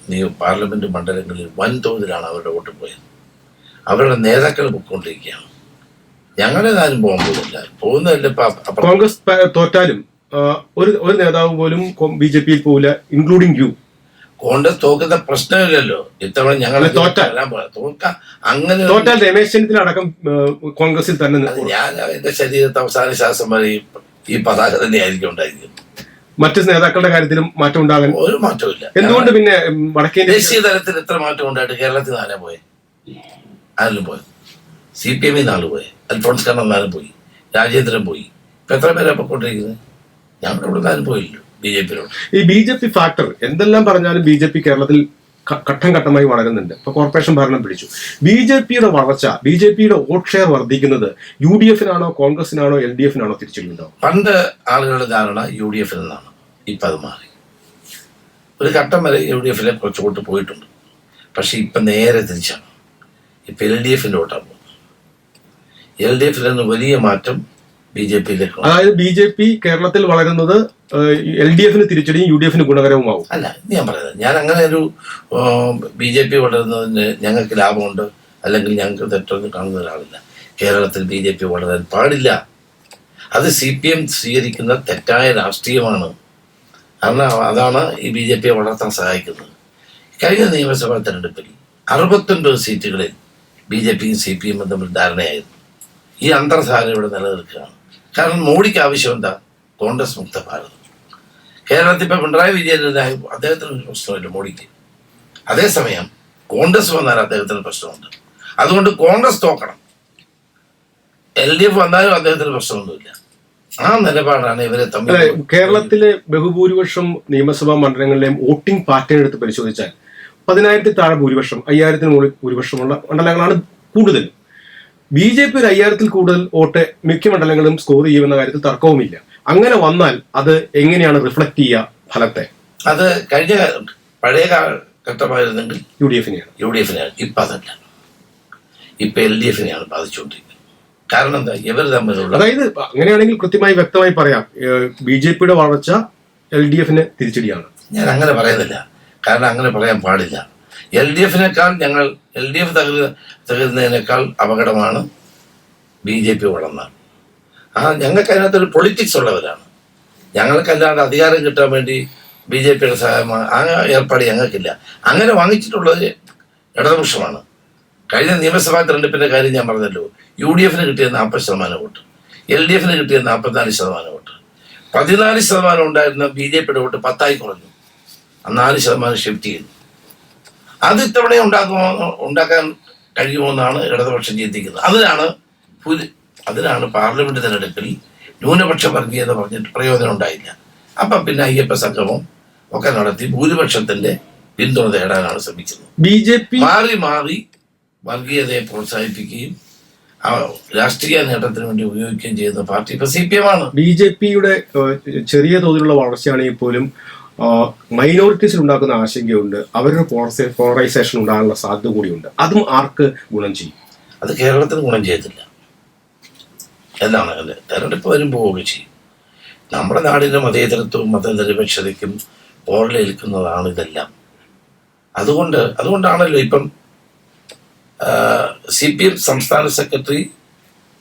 നിയ- പാർലമെന്റ് മണ്ഡലങ്ങളിൽ വൻതോതിലാണ് അവരുടെ വോട്ട് പോയത്. അവരുടെ നേതാക്കൾ പൊയ്ക്കൊണ്ടിരിക്കുകയാണ്. ഞങ്ങളേതായാലും പോകാൻ പോകുന്നില്ല. പോകുന്നതല്ല ഇപ്പം കോൺഗ്രസ് തോറ്റാലും ഒരു ഒരു നേതാവ് പോലും ബി ജെ പിയിൽ പോവില്ല ഇൻക്ലൂഡിംഗ് യു കോൺഗ്രസ് തോക്കുന്ന പ്രശ്നമില്ലല്ലോ. ഇത്തവണ ഞങ്ങൾ അല്ല, തോറ്റാൽ. തോക്ക അങ്ങനെ തോറ്റാൽ രമേശ് ചെന്നിത്തല അടക്കം കോൺഗ്രസിൽ തന്നെ. ഞാൻ എന്റെ ശരീരത്തെ അവസാന ശ്വാസം വരെ ഈ പതാക തന്നെയായിരിക്കും ഉണ്ടായിരിക്കും. മറ്റു നേതാക്കളുടെ കാര്യത്തിലും മാറ്റം ഉണ്ടാകാൻ ഒരു മാറ്റമില്ല എന്തുകൊണ്ട് പിന്നെ വടക്കേ ദേശീയ തലത്തിൽ എത്ര മാറ്റം ഉണ്ടായിട്ട് കേരളത്തിൽ നാലേ ആരാ പോയെ? ആരിലും പോയത് സി പി എമ്മിൽ നാല് പോയെ. അൽഫോൺസ് കണ്ണൻ നാല് പോയി. രാജേന്ദ്രൻ പോയി. ഇപ്പൊ എത്ര പേരാ പൊക്കോണ്ടിരിക്കുന്നത് ഞങ്ങളുടെ ഇവിടെ നിന്നാലും പോയില്ലോ ബി ജെ പിയിലോട്ട്. ഈ ബി ജെ പി ഫാക്ടർ എന്തെല്ലാം പറഞ്ഞാലും ബി ജെ പി കേരളത്തിൽ ഘട്ടം ഘട്ടമായി വളരുന്നുണ്ട്. ഇപ്പൊ കോർപ്പറേഷൻ ഭരണം പിടിച്ചു. ബി ജെ പിയുടെ വളർച്ച ബി ജെ പിയുടെ വോട്ട് ഷെയർ വർദ്ധിക്കുന്നത് യു ഡി എഫിനാണോ കോൺഗ്രസിനാണോ എൽ ഡി എഫിനാണോ തിരിച്ചിട്ടുണ്ടോ? പണ്ട് ആളുകളുടെ ധാരണ യു ഡി എഫിൽ നിന്നാണ്. ഇപ്പം അത് മാറി. ഒരു ഘട്ടം വരെ യു ഡി എഫിലെ കുറച്ച് വോട്ട് പോയിട്ടുണ്ട്. പക്ഷെ ഇപ്പം നേരെ തിരിച്ചാണ്. ഇപ്പൊ എൽ ഡി എഫിന്റെ വോട്ടാണ് പോകുന്നത്. എൽ ഡി എഫിൽ നിന്ന് വലിയ മാറ്റം ബി ജെ പിയിലേക്ക് അതായത് ബി ജെ പി കേരളത്തിൽ വളരുന്നത് എൽ ഡി എഫിന് തിരിച്ചടിയും യു ഡി എഫിന് ഗുണകരവുമാവും. അല്ല ഞാൻ പറയുന്നത് ഞാൻ അങ്ങനെ ഒരു ബി ജെ പി വളരുന്നതിന് ഞങ്ങൾക്ക് ലാഭമുണ്ട് അല്ലെങ്കിൽ ഞങ്ങൾക്ക് തെറ്റൊന്നും കാണുന്ന ഒരാളില്ല. കേരളത്തിൽ ബി ജെ പി വളരാൻ പാടില്ല. അത് സി പി എം സ്വീകരിക്കുന്ന തെറ്റായ രാഷ്ട്രീയമാണ്. കാരണം അതാണ് ഈ ബി ജെ പിയെ വളർത്താൻ സഹായിക്കുന്നത്. കഴിഞ്ഞ നിയമസഭാ തെരഞ്ഞെടുപ്പിൽ അറുപത്തൊൻപത് സീറ്റുകളിൽ ബി ജെ പിയും സി പി എമ്മും തമ്മിൽ ധാരണയായിരുന്നു. ഈ അന്തർധാര ഇവിടെ നിലനിൽക്കുകയാണ്. കാരണം മോഡിക്ക് ആവശ്യം എന്താ? കോൺഗ്രസ് മുക്ത ഭാരതം. കേരളത്തിൽ ഇപ്പം പിണറായി വിജയൻ അദ്ദേഹത്തിന് ഒരു പ്രശ്നമില്ല മോഡിക്ക്. അതേസമയം കോൺഗ്രസ് വന്നാൽ അദ്ദേഹത്തിന് പ്രശ്നമുണ്ട്. അതുകൊണ്ട് കോൺഗ്രസ് തോക്കണം. എൽ ഡി എഫ് വന്നാലും അദ്ദേഹത്തിന് പ്രശ്നമൊന്നുമില്ല. ആ നിലപാടാണ് ഇവരെ തമ്മിൽ കേരളത്തിലെ ബഹുഭൂരിപക്ഷം നിയമസഭാ മണ്ഡലങ്ങളിലെയും വോട്ടിംഗ് പാറ്റേൺ എടുത്ത് പരിശോധിച്ചാൽ പതിനായിരത്തി താഴെ ഭൂരിപക്ഷം അയ്യായിരത്തിന് മുകളിൽ ഭൂരിപക്ഷമുള്ള മണ്ഡലങ്ങളാണ് കൂടുതൽ ബി ജെ പി ഒരു അയ്യായിരത്തിൽ കൂടുതൽ വോട്ട് മിക്ക മണ്ഡലങ്ങളും സ്കോർ ചെയ്യുമെന്ന കാര്യത്തിൽ തർക്കവുമില്ല. അങ്ങനെ വന്നാൽ അത് എങ്ങനെയാണ് റിഫ്ലക്ട് ചെയ്യുക ഫലത്തെ? അത് കഴിഞ്ഞ പഴയ കാലഘട്ടമായിരുന്നെങ്കിൽ യു ഡി എഫിനെയാണ് യു ഡി എഫിനെയാണ് ഇപ്പം അതല്ല. ഇപ്പം എൽ ഡി എഫിനെയാണ് ബാധിച്ചുകൊണ്ടിരിക്കുന്നത്. കാരണം എന്താ? ഇവർ തമ്മിലുള്ള അതായത് അങ്ങനെയാണെങ്കിൽ കൃത്യമായി വ്യക്തമായി പറയാം. ബി ജെ പിയുടെ വളർച്ച എൽ ഡി എഫിന് തിരിച്ചടിയാണ്. ഞാൻ അങ്ങനെ പറയുന്നില്ല. കാരണം അങ്ങനെ പറയാൻ പാടില്ല. എൽ ഡി എഫിനേക്കാൾ ഞങ്ങൾ എൽ ഡി എഫ് തകരു തകരുന്നതിനേക്കാൾ അപകടമാണ് ബി ജെ പി വളർന്നാൽ ആ ഞങ്ങൾക്ക് അതിനകത്തൊരു പൊളിറ്റിക്സ് ഉള്ളവരാണ്. ഞങ്ങൾക്കല്ലാണ്ട് അധികാരം കിട്ടാൻ വേണ്ടി ബി ജെ പിയുടെ സഹായം വാ- ആ ഏർപ്പാട് ഞങ്ങൾക്കില്ല. അങ്ങനെ വാങ്ങിച്ചിട്ടുള്ളത് ഇടതുപക്ഷമാണ്. കഴിഞ്ഞ നിയമസഭാ തെരഞ്ഞെടുപ്പിന്റെ കാര്യം ഞാൻ പറഞ്ഞല്ലോ. യു ഡി എഫിന് കിട്ടിയ നാൽപ്പത് ശതമാനം വോട്ട്. എൽ ഡി എഫിന് കിട്ടിയ നാൽപ്പത്തിനാല് ശതമാനം വോട്ട്. പതിനാല് ശതമാനം ഉണ്ടായിരുന്ന ബി ജെ പിയുടെ വോട്ട് പത്തായി കുറഞ്ഞു. നാല് ശതമാനം ഷിഫ്റ്റ് ചെയ്തു. അത് ഇത്തവണ ഉണ്ടാക്കുമോ ഉണ്ടാക്കാൻ കഴിയുമോ എന്നാണ് ഇടതുപക്ഷം ചിന്തിക്കുന്നത്. അതിനാണ് അതിനാണ് പാർലമെന്റ് തെരഞ്ഞെടുപ്പിൽ ന്യൂനപക്ഷ വർഗീയത പറഞ്ഞിട്ട് പ്രയോജനം ഉണ്ടായില്ല. അപ്പം പിന്നെ അയ്യപ്പ സംഗമം ഒക്കെ നടത്തി ഭൂരിപക്ഷത്തിന്റെ പിന്തുണ തേടാനാണ് ശ്രമിക്കുന്നത്. ബി ജെ പി മാറി മാറി വർഗീയതയെ പ്രോത്സാഹിപ്പിക്കുകയും ആ രാഷ്ട്രീയ നേട്ടത്തിന് വേണ്ടി ഉപയോഗിക്കുകയും ചെയ്യുന്ന പാർട്ടി ഇപ്പൊ സി പി എം ആണ്. ബി ജെ പിയുടെ ചെറിയ തോതിലുള്ള വളർച്ചയാണെങ്കിൽ പോലും മൈനോറിറ്റീസിൽ ഉണ്ടാക്കുന്ന ആശങ്കയുണ്ട്. അവരുടെ പോളറൈസേഷൻ ഉണ്ടാകാനുള്ള സാധ്യത കൂടിയുണ്ട്. അതും ആർക്ക് ഗുണം ചെയ്യും? അത് കേരളത്തിന് ഗുണം ചെയ്തില്ല എന്നാണ് അല്ലെ തെരഞ്ഞെടുപ്പ് വരുമ്പോൾ ചെയ്യും. നമ്മുടെ നാടിന്റെ മതേതരത്വവും മതനിരപേക്ഷതയ്ക്കും പോറലേൽക്കുന്നതാണ് ഇതെല്ലാം. അതുകൊണ്ട് അതുകൊണ്ടാണല്ലോ ഇപ്പം സി പി എം സംസ്ഥാന സെക്രട്ടറി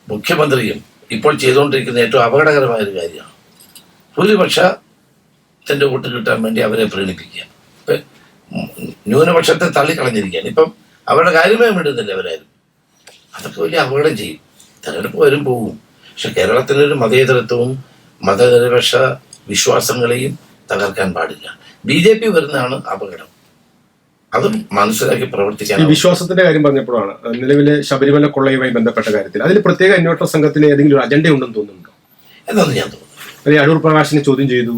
മുഖ്യമന്ത്രിയും ഇപ്പോൾ ചെയ്തുകൊണ്ടിരിക്കുന്ന ഏറ്റവും അപകടകരമായ ഒരു കാര്യമാണ് ഭൂരിപക്ഷത്തിന്റെ വോട്ട് കിട്ടാൻ വേണ്ടി അവരെ പ്രീണിപ്പിക്കുക. ഇപ്പം ന്യൂനപക്ഷത്തെ തള്ളിക്കളഞ്ഞിരിക്കുകയാണ്. ഇപ്പം അവരുടെ കാര്യമേ വിടുന്നില്ല അവരാരും. അതൊക്കെ വലിയ അപകടം ചെയ്യും. തെരഞ്ഞെടുപ്പ് വരും പോകും. പക്ഷെ കേരളത്തിലൊരു മതേതരത്വവും മതനിരപേക്ഷ വിശ്വാസങ്ങളെയും തകർക്കാൻ പാടില്ല. ബി ജെ പി വരുന്നതാണ് അപകടം. അതും മനസ്സിലാക്കി പ്രവർത്തിക്കാൻ വിശ്വാസത്തിന്റെ കാര്യം പറഞ്ഞപ്പോഴാണ് നിലവിലെ ശബരിമല കൊള്ളയുമായി ബന്ധപ്പെട്ട കാര്യത്തിൽ. അതിൽ പ്രത്യേക അന്വേഷണ സംഘത്തിന് ഏതെങ്കിലും ഒരു അജണ്ട ഉണ്ടെന്ന് തോന്നുന്നുണ്ടോ? എന്നാണ് ഞാൻ തോന്നുന്നു അരൂർ അടൂർ പ്രകാശിനെ ചോദ്യം ചെയ്തു.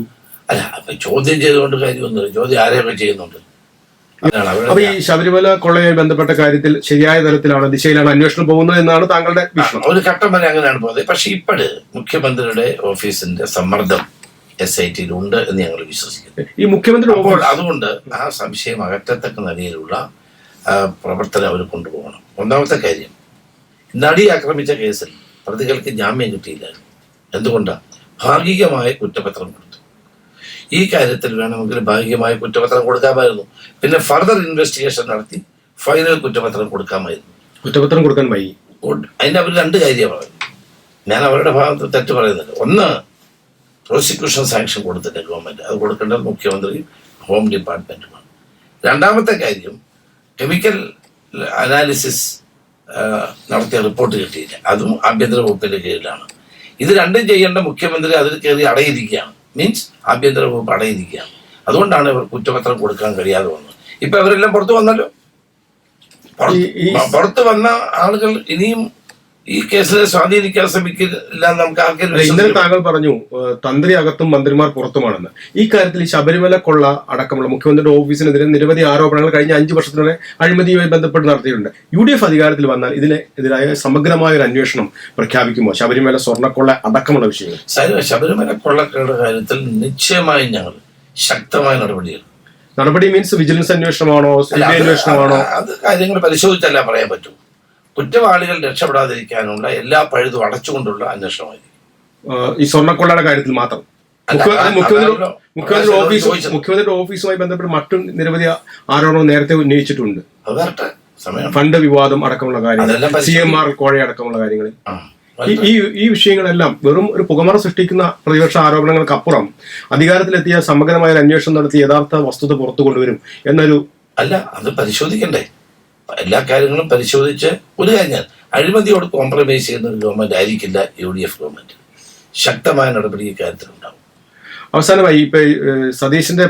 അല്ല അപ്പൊ ചോദ്യം ചെയ്തുകൊണ്ട് കാര്യമൊന്നുമില്ല ചോദ്യം ആരെയൊക്കെ ചെയ്യുന്നുണ്ട്? അപ്പൊ ഈ ശബരിമല കൊള്ളയുമായി ബന്ധപ്പെട്ട കാര്യത്തിൽ ശരിയായ തലത്തിലാണ് ദിശയിലാണ് അന്വേഷണം പോകുന്നത് എന്നാണ് താങ്കളുടെ ഒരു ഘട്ടം വരെ അങ്ങനെയാണ് പോകുന്നത്. പക്ഷെ ഇപ്പോഴ് മുഖ്യമന്ത്രിയുടെ ഓഫീസിന്റെ സമ്മർദ്ദം എസ് ഐ ടിയിൽ ഉണ്ട് എന്ന് ഞങ്ങൾ വിശ്വസിക്കുന്നു. ഈ മുഖ്യമന്ത്രി അതുകൊണ്ട് ആ സംശയം അകറ്റത്തക്ക നിലയിലുള്ള പ്രവർത്തനം അവർ കൊണ്ടുപോകണം. ഒന്നാമത്തെ കാര്യം നടി ആക്രമിച്ച കേസിൽ പ്രതികൾക്ക് ജാമ്യം കിട്ടിയില്ലായിരുന്നു എന്തുകൊണ്ടാണ് ഭാഗികമായ കുറ്റപത്രം കൊടുത്തു. ഈ കാര്യത്തിൽ വേണമെങ്കിൽ ഭാഗികമായ കുറ്റപത്രം കൊടുക്കാമായിരുന്നു. പിന്നെ ഫർദർ ഇൻവെസ്റ്റിഗേഷൻ നടത്തി ഫൈനൽ കുറ്റപത്രം കൊടുക്കാമായിരുന്നു. കുറ്റപത്രം കൊടുക്കാൻ വൈകി അതിന്റെ അതിന്റെ അവർ രണ്ട് കാര്യമാണ് ഞാൻ അവരുടെ ഭാഗത്ത് തെറ്റ് പറയുന്നില്ല. ഒന്ന് പ്രോസിക്യൂഷൻ സാങ്ഷൻ കൊടുത്തിട്ട് ഗവൺമെന്റ് അത് കൊടുക്കേണ്ടത് മുഖ്യമന്ത്രിയും ഹോം ഡിപ്പാർട്ട്മെന്റുമാണ് രണ്ടാമത്തെ കാര്യം കെമിക്കൽ അനാലിസിസ് നടത്തിയ റിപ്പോർട്ട് കിട്ടിയില്ല. അതും ആഭ്യന്തര വകുപ്പിന്റെ കീഴിലാണ്. ഇത് രണ്ടും ചെയ്യേണ്ട മുഖ്യമന്ത്രി അതിൽ കയറി അടയിരിക്കുകയാണ്. മീൻസ് ആഭ്യന്തര വകുപ്പ് അടയിരിക്കുകയാണ് അതുകൊണ്ടാണ് ഇവർ കുറ്റപത്രം കൊടുക്കാൻ കഴിയാതെ വന്നത്. ഇപ്പൊ അവരെല്ലാം പുറത്തു വന്നല്ലോ? പുറത്ത് വന്ന ആളുകൾ ഇനിയും ഈ കേസിനെ സ്വാധീനിക്കാൻ ശ്രമിക്കില്ല നമുക്ക് ആർക്കും ഇന്നലെ താങ്കൾ പറഞ്ഞു തന്ത്രി അകത്തും മന്ത്രിമാർ പുറത്തുമാണെന്ന്. ഈ കാര്യത്തിൽ ശബരിമല കൊള്ള അടക്കമുള്ള മുഖ്യമന്ത്രിയുടെ ഓഫീസിനെതിരെ നിരവധി ആരോപണങ്ങൾ കഴിഞ്ഞ അഞ്ചു വർഷത്തിനിടെ അഴിമതിയുമായി ബന്ധപ്പെട്ട് നടത്തിയിട്ടുണ്ട്. യു ഡി എഫ് അധികാരത്തിൽ വന്നാൽ ഇതിനെതിരായ സമഗ്രമായ ഒരു അന്വേഷണം പ്രഖ്യാപിക്കുമോ? ശബരിമല സ്വർണക്കൊള്ള അടക്കമുള്ള വിഷയങ്ങൾ. ശബരിമല കൊള്ളക്കളുടെ കൊള്ളക്കയുടെ കാര്യത്തിൽ നിശ്ചയമായും ഞങ്ങൾ ശക്തമായ നടപടികൾ നടപടി മീൻസ് വിജിലൻസ് അന്വേഷണമാണോ അന്വേഷണമാണോ? അത് കാര്യങ്ങൾ പരിശോധിച്ചല്ല പറയാൻ പറ്റൂ? കുറ്റവാളികൾ രക്ഷപ്പെടാതിരിക്കാനുള്ള എല്ലാ പഴുതും അടച്ചുകൊണ്ടുള്ള അന്വേഷണമായിരിക്കും. ഈ സ്വർണക്കൊള്ളയുടെ കാര്യത്തിൽ മാത്രം. മുഖ്യമന്ത്രി ഓഫീസ് മുഖ്യമന്ത്രിയുടെ ഓഫീസുമായി ബന്ധപ്പെട്ട് മറ്റും നിരവധി ആരോപണം നേരത്തെ ഉന്നയിച്ചിട്ടുണ്ട്. ഫണ്ട് വിവാദം അടക്കമുള്ള കാര്യങ്ങൾ സി. എം ആർ കോഴ അടക്കമുള്ള കാര്യങ്ങളിൽ ഈ ഈ വിഷയങ്ങളെല്ലാം വെറും ഒരു പുകമറ സൃഷ്ടിക്കുന്ന പ്രതിപക്ഷ ആരോപണങ്ങൾക്കപ്പുറം അധികാരത്തിലെത്തിയ സമഗ്രമായ അന്വേഷണം നടത്തി യഥാർത്ഥ വസ്തുത പുറത്തു കൊണ്ടുവരും എന്നൊരു അല്ല അത് പരിശോധിക്കണ്ടേ? എല്ലാ കാര്യങ്ങളും പരിശോധിച്ച് ഒരു കാര്യം ഞാൻ അഴിമതിയോട് കോംപ്രമൈസ് ചെയ്യുന്ന ഒരു ഗവൺമെന്റ് ആയിരിക്കില്ല യു ഡി എഫ് ഗവൺമെന്റ് ശക്തമായ നടപടി ഇക്കാര്യത്തിലുണ്ടാവും അവസാനമായി ഇപ്പൊ സതീശന്റെ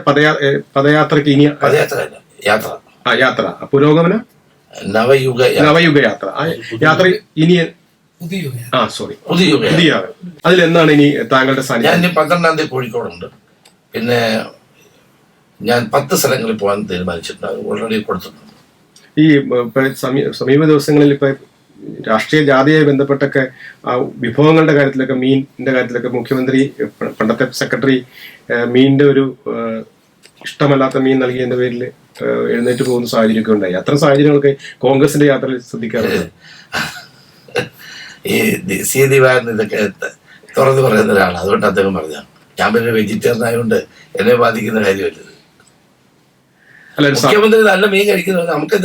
പദയാത്രക്ക് ഇനി പദയാത്ര യാത്ര. ആ യാത്ര. പുരോഗമന? നവയുഗ നവയുഗ യാത്ര. യാത്ര ഇനി ആ സോറി. പുതിയ അതിൽ എന്താണ് ഇനി താങ്കളുടെ ഞാൻ സാന്നിധ്യം ഇനി പന്ത്രണ്ടാം തീയതി കോഴിക്കോടുണ്ട്. പിന്നെ ഞാൻ പത്ത് സ്ഥലങ്ങളിൽ പോകാൻ തീരുമാനിച്ചിട്ടുണ്ട്. ഓൾറെഡി കൊടുത്തിട്ടുണ്ട്. ഈ സമീ- സമീപ ദിവസങ്ങളിൽ ഇപ്പൊ രാഷ്ട്രീയ ജാതിയായി ബന്ധപ്പെട്ടൊക്കെ വിഭവങ്ങളുടെ കാര്യത്തിലൊക്കെ മീനിന്റെ കാര്യത്തിലൊക്കെ മുഖ്യമന്ത്രി പണ്ടത്തെ സെക്രട്ടറി മീനിന്റെ ഒരു ഇഷ്ടമല്ലാത്ത മീൻ നൽകിയതിന്റെ പേരിൽ എഴുന്നേറ്റ് പോകുന്ന സാഹചര്യമൊക്കെ ഉണ്ടായി. അത്ര സാഹചര്യങ്ങളൊക്കെ കോൺഗ്രസിന്റെ യാത്രയിൽ ശ്രദ്ധിക്കാറുണ്ട്. ഈ ദേശീയ സി ദിവാരൻ ഇതൊക്കെ തുറന്നു പറയുന്ന ഒരാളാണ്. അതുകൊണ്ട് അദ്ദേഹം പറഞ്ഞു ഞാൻ പിന്നെ വെജിറ്റേറിയൻ ആയതുകൊണ്ട് എന്നെ ബാധിക്കുന്ന കാര്യമല്ല. ഇത്. അല്ല ഒരു സ- മുഖ്യമന്ത്രി നല്ല മീൻ കഴിക്കുന്നത് നമുക്ക്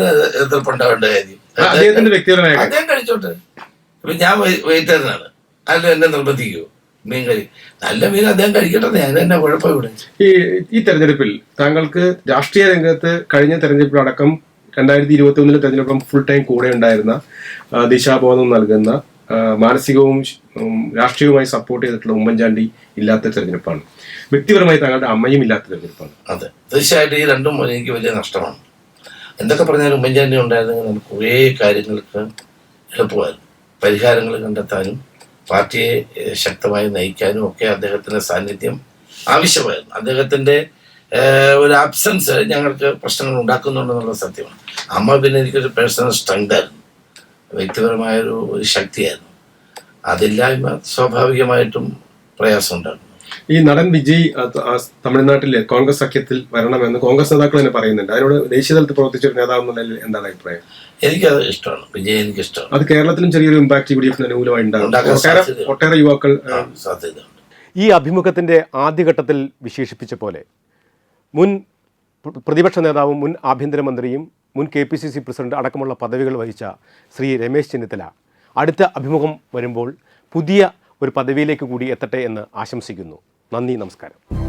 എതിർപ്പുണ്ടാവേണ്ട കാര്യം? അദ്ദേഹത്തിന്റെ വ്യക്തിപരമായ. അദ്ദേഹം കഴിച്ചോട്ടെ. ഇപ്പൊ ഞാൻ വെജിറ്റേറിയനാണ് അല്ല എന്നെ നിർബന്ധിക്കുമോ മീൻ കഴി നല്ല മീൻ അദ്ദേഹം കഴിക്കട്ടെ ഞാൻ എന്നെ കുഴപ്പം ഇവിടെ ഈ ഈ തെരഞ്ഞെടുപ്പിൽ താങ്കൾക്ക് രാഷ്ട്രീയ രംഗത്ത് കഴിഞ്ഞ തെരഞ്ഞെടുപ്പിലടക്കം രണ്ടായിരത്തി ഇരുപത്തി ഒന്നിലെ തെരഞ്ഞെടുപ്പം ഫുൾ ടൈം കൂടെ ഉണ്ടായിരുന്ന ദിശാബോധം നൽകുന്ന മാനസികവും രാഷ്ട്രീയവുമായി സപ്പോർട്ട് ചെയ്തിട്ടുള്ള ഉമ്മൻചാണ്ടി ഇല്ലാത്ത തെരഞ്ഞെടുപ്പാണ്. വ്യക്തിപരമായി താങ്കളുടെ അമ്മയും ഇല്ലാത്ത തെരഞ്ഞെടുപ്പാണ്. അതെ. തീർച്ചയായിട്ടും ഈ രണ്ടും എനിക്ക് വലിയ നഷ്ടമാണ്. എന്തൊക്കെ പറഞ്ഞാലും ഉമ്മൻചാണ്ടി ഉണ്ടായിരുന്നെങ്കിൽ നമുക്ക് കുറേ കാര്യങ്ങൾക്ക് എളുപ്പമായിരുന്നു. പരിഹാരങ്ങൾ കണ്ടെത്താനും പാർട്ടിയെ ശക്തമായി നയിക്കാനും ഒക്കെ അദ്ദേഹത്തിന്റെ സാന്നിധ്യം ആവശ്യമായിരുന്നു. അദ്ദേഹത്തിന്റെ ഒരു ആബ്സൻസ് ഞങ്ങൾക്ക് പ്രശ്നങ്ങൾ ഉണ്ടാക്കുന്നുണ്ടെന്നുള്ള സത്യമാണ്. അമ്മ പിന്നെ എനിക്കൊരു പേഴ്സണൽ സ്ട്രെങ്ത് ആയിരുന്നു. വ്യക്തിപരമായൊരു ശക്തിയായിരുന്നു. അതില്ലായ്മ സ്വാഭാവികമായിട്ടും പ്രയാസം ഉണ്ടായിരുന്നു ഈ നടൻ വിജയ് തമിഴ്നാട്ടിലെ കോൺഗ്രസ് സഖ്യത്തിൽ വരണമെന്ന് കോൺഗ്രസ് നേതാക്കൾ തന്നെ പറയുന്നുണ്ട്. അതിനോട് ദേശീയ തലത്തിൽ പ്രവർത്തിച്ച ഒരു നേതാവ് എന്നുള്ള എന്താണ് അഭിപ്രായം? എനിക്കത് ഇഷ്ടമാണ്. വിജയ് എനിക്ക് ഇഷ്ടമാണ് അത് കേരളത്തിലും ചെറിയൊരു ഇമ്പാക്ട് യു ഡി എഫിന് അനുകൂലമായി ഉണ്ടാകും. ഒട്ടേറെ യുവാക്കൾ സാധ്യത ഈ അഭിമുഖത്തിന്റെ ആദ്യഘട്ടത്തിൽ വിശേഷിപ്പിച്ച പോലെ മുൻ പ്രതിപക്ഷ നേതാവും മുൻ ആഭ്യന്തരമന്ത്രിയും മുൻ K P C C president അടക്കമുള്ള പദവികൾ വഹിച്ച ശ്രീ രമേശ് ചെന്നിത്തല. അടുത്ത അഭിമുഖം വരുമ്പോൾ പുതിയ ഒരു പദവിയിലേക്ക് കൂടി എത്തട്ടെ എന്ന് ആശംസിക്കുന്നു. നന്ദി നമസ്കാരം.